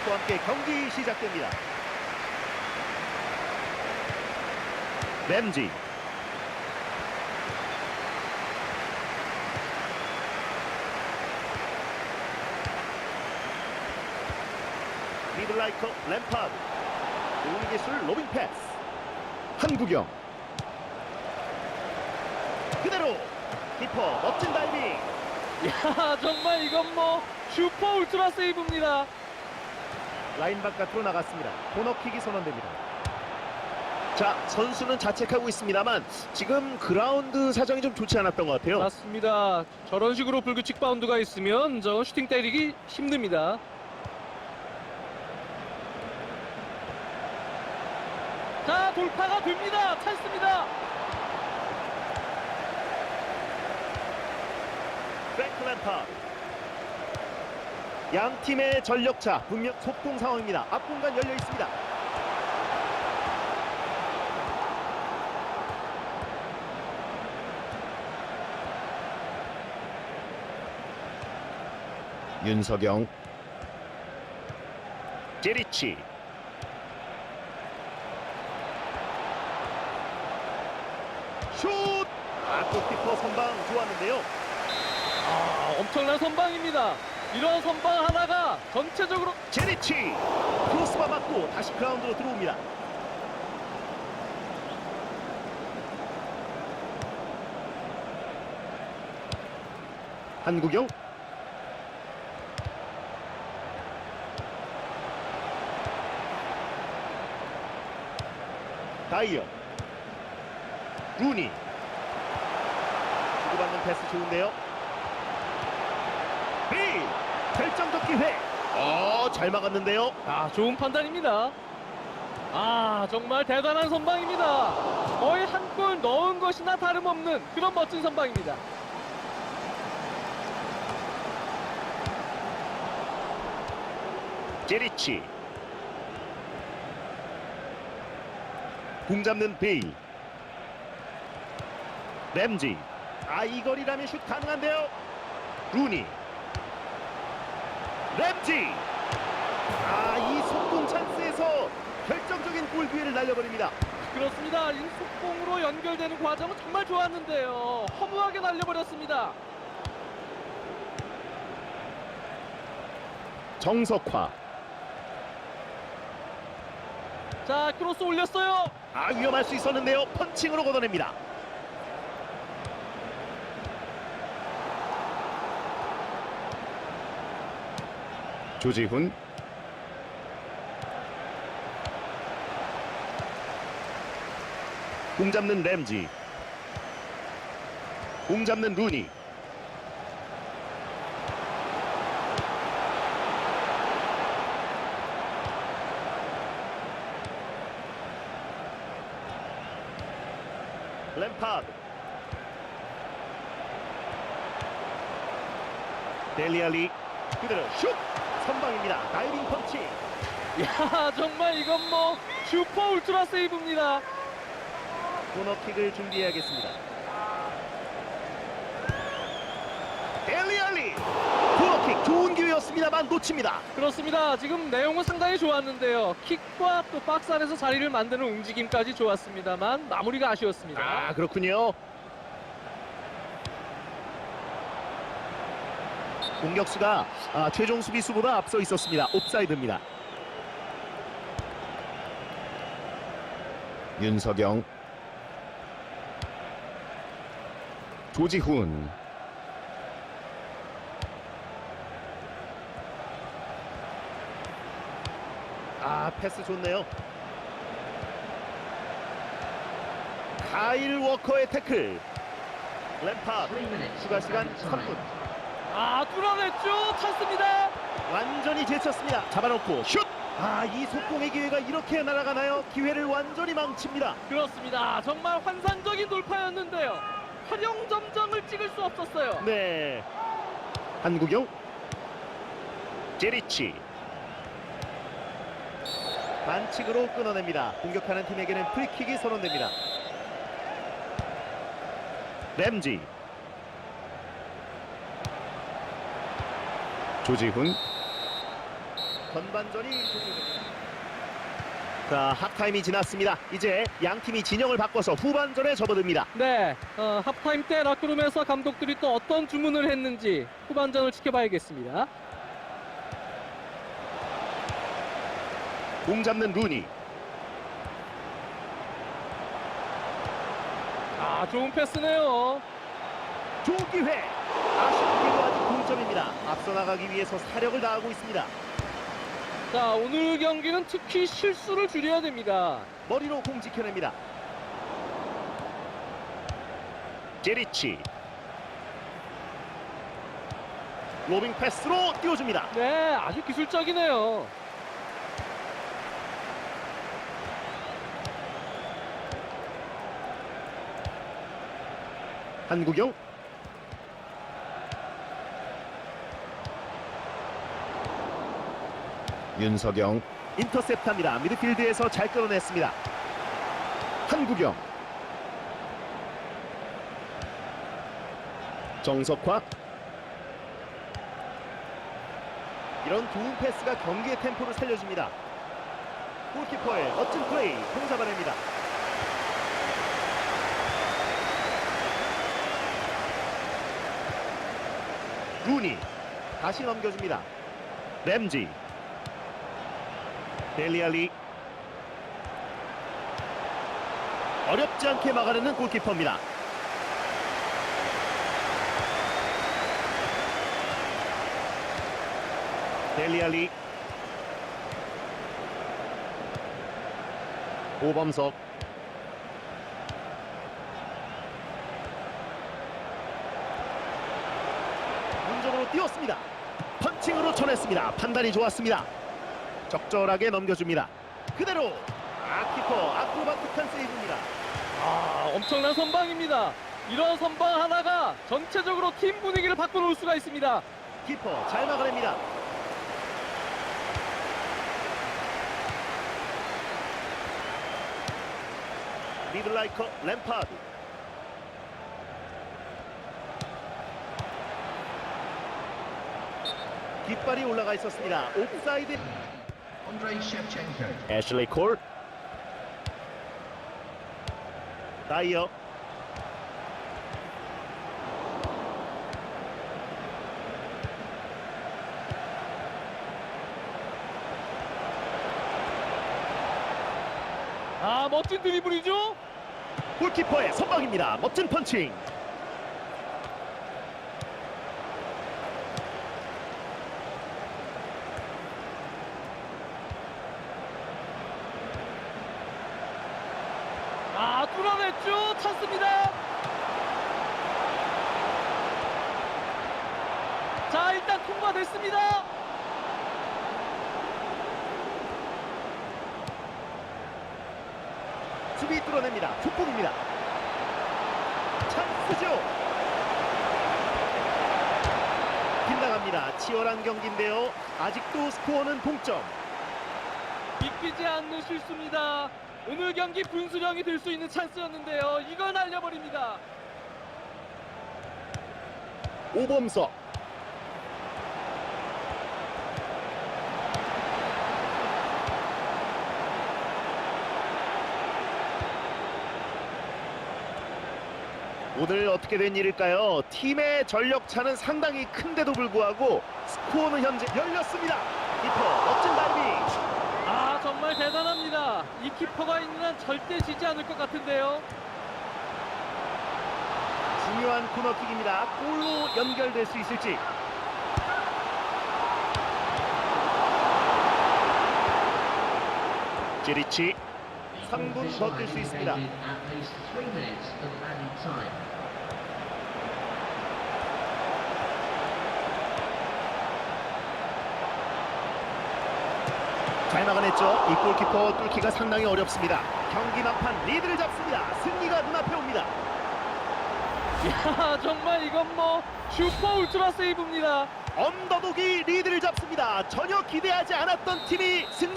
기록과 함께 경기 시작됩니다. 램지. 미들라이커 램파드. 좋은 기술 로빙 패스. 한국영. 그대로 키퍼 멋진 다이빙. 야 정말 이건 뭐 슈퍼 울트라 세이브입니다. 라인 바깥으로 나갔습니다. 코너킥이 선언됩니다. 자, 선수는 자책하고 있습니다만 지금 그라운드 사정이 좀 좋지 않았던 것 같아요. 맞습니다. 저런 식으로 불규칙 바운드가 있으면 저 슈팅 때리기 힘듭니다. 자 돌파가 됩니다. 찬스입니다. 램파드. 양 팀의 전력차 분명 속공 상황입니다. 앞 공간 열려 있습니다. 윤석영 제리치 슛! 아, 골키퍼 선방 좋았는데요. 아, 엄청난 선방입니다. 이런 선방 하나가 전체적으로 제리치 크로스바 맞고 다시 그라운드로 들어옵니다. 한국영 다이어 루니 주고받는 패스 좋은데요. 베일 결정적 기회. 어, 잘 막았는데요. 아 좋은 판단입니다. 아 정말 대단한 선방입니다. 거의 한 골 넣은 것이나 다름없는 그런 멋진 선방입니다. 제리치 공 잡는 베일 램지 아 이 거리라면 슛 가능한데요 루니 램지 아이 속공 찬스에서 결정적인 골 기회를 날려버립니다 그렇습니다. 이 속공으로 연결되는 과정은 정말 좋았는데요. 허무하게 날려버렸습니다. 정석화 자 크로스 올렸어요. 아 위험할 수 있었는데요 펀칭으로 걷어냅니다 조지훈. 공 잡는 램지. 공 잡는 루니. 램파드. 델리알리. 그대로 슛 선방입니다 다이빙 펀치 야 정말 이건 뭐 슈퍼 울트라 세이브입니다. 코너킥을 준비해야겠습니다 델리알리 코너킥 좋은 기회였습니다만 놓칩니다 그렇습니다. 지금 내용은 상당히 좋았는데요. 킥과 또 박스 안에서 자리를 만드는 움직임까지 좋았습니다만 마무리가 아쉬웠습니다. 아 그렇군요 공격수가 아, 최종 수비수보다 앞서 있었습니다. 옵사이드입니다. 윤석영. 조지훈. 아 패스 좋네요. 카일 워커의 태클. 램파드. 추가 시간 3분 아 뚫어냈죠. 찬스입니다. 완전히 제쳤습니다 잡아놓고 슛! 아 이 속공의 기회가 이렇게 날아가나요? 기회를 완전히 망칩니다 그렇습니다. 정말 환상적인 돌파였는데요. 활용 점정을 찍을 수 없었어요. 네 한국영 제리치 반칙으로 끊어냅니다 공격하는 팀에게는 프리킥이 선언됩니다 램지 조지훈 전반전이 종료됩니다. 자, 합타임이 지났습니다. 이제 양 팀이 진영을 바꿔서 후반전에 접어듭니다. 네, 어, 하프타임 때 라크룸에서 감독들이 또 어떤 주문을 했는지 후반전을 지켜봐야겠습니다. 공 잡는 루니. 아, 좋은 패스네요. 조기회. 아쉽게도 아직 동점입니다. 앞서 나가기 위해서 사력을 다하고 있습니다. 자, 오늘 경기는 특히 실수를 줄여야 됩니다. 머리로 공 지켜냅니다. 제리치. 로빙 패스로 띄워줍니다. 네, 아주 기술적이네요. 한국영. 윤석영 인터셉트합니다. 미드필드에서 잘 끌어냈습니다. 한국영. 정석화. 이런 좋은 패스가 경기의 템포를 살려줍니다. 골키퍼의 멋진 플레이 공 잡아냅니다. 루니 다시 넘겨줍니다. 램지 델리 알리 어렵지 않게 막아내는 골키퍼입니다. 델리 알리 오범석 문정으로 뛰었습니다. 펀칭으로 쳐냈습니다. 판단이 좋았습니다. 적절하게 넘겨줍니다. 그대로 아 키퍼 아크로바틱한 세이브입니다. 아, 엄청난 선방입니다. 이런 선방 하나가 전체적으로 팀 분위기를 바꿔놓을 수가 있습니다. 키퍼 잘 막아냅니다. 미들라이커 램파드 깃발이 올라가 있었습니다. 옵사이드. 애슐리 콜 다이어 아, 멋진 드리블이죠? 골키퍼의 선방입니다. 멋진 펀칭. 아, 뚫어냈죠? 찬스입니다. 자, 일단 통과됐습니다. 수비 뚫어냅니다. 축복입니다. 찬스죠. 빗나갑니다. 치열한 경기인데요. 아직도 스코어는 동점. 믿기지 않는 실수입니다. 오늘 경기 분수령이 될 수 있는 찬스였는데요. 이걸 날려버립니다. 오범석. 오늘 어떻게 된 일일까요? 팀의 전력 차는 상당히 큰데도 불구하고 스코어는 현재 열렸습니다. 키퍼 멋진. 아, 정말 대단합니다. 이 키퍼가 있는 한 절대 지지 않을 것 같은데요. 중요한 코너킥입니다. 골로 연결될 수 있을지. 지리치 3분 버틸 수 있습니다. 잘 막아냈죠. 이 골키퍼 뚫기가 상당히 어렵습니다. 경기 막판 리드를 잡습니다. 승리가 눈앞에 옵니다. 야, 정말 이건 뭐 슈퍼 울트라 세이브입니다. 언더독이 리드를 잡습니다. 전혀 기대하지 않았던 팀이 승리를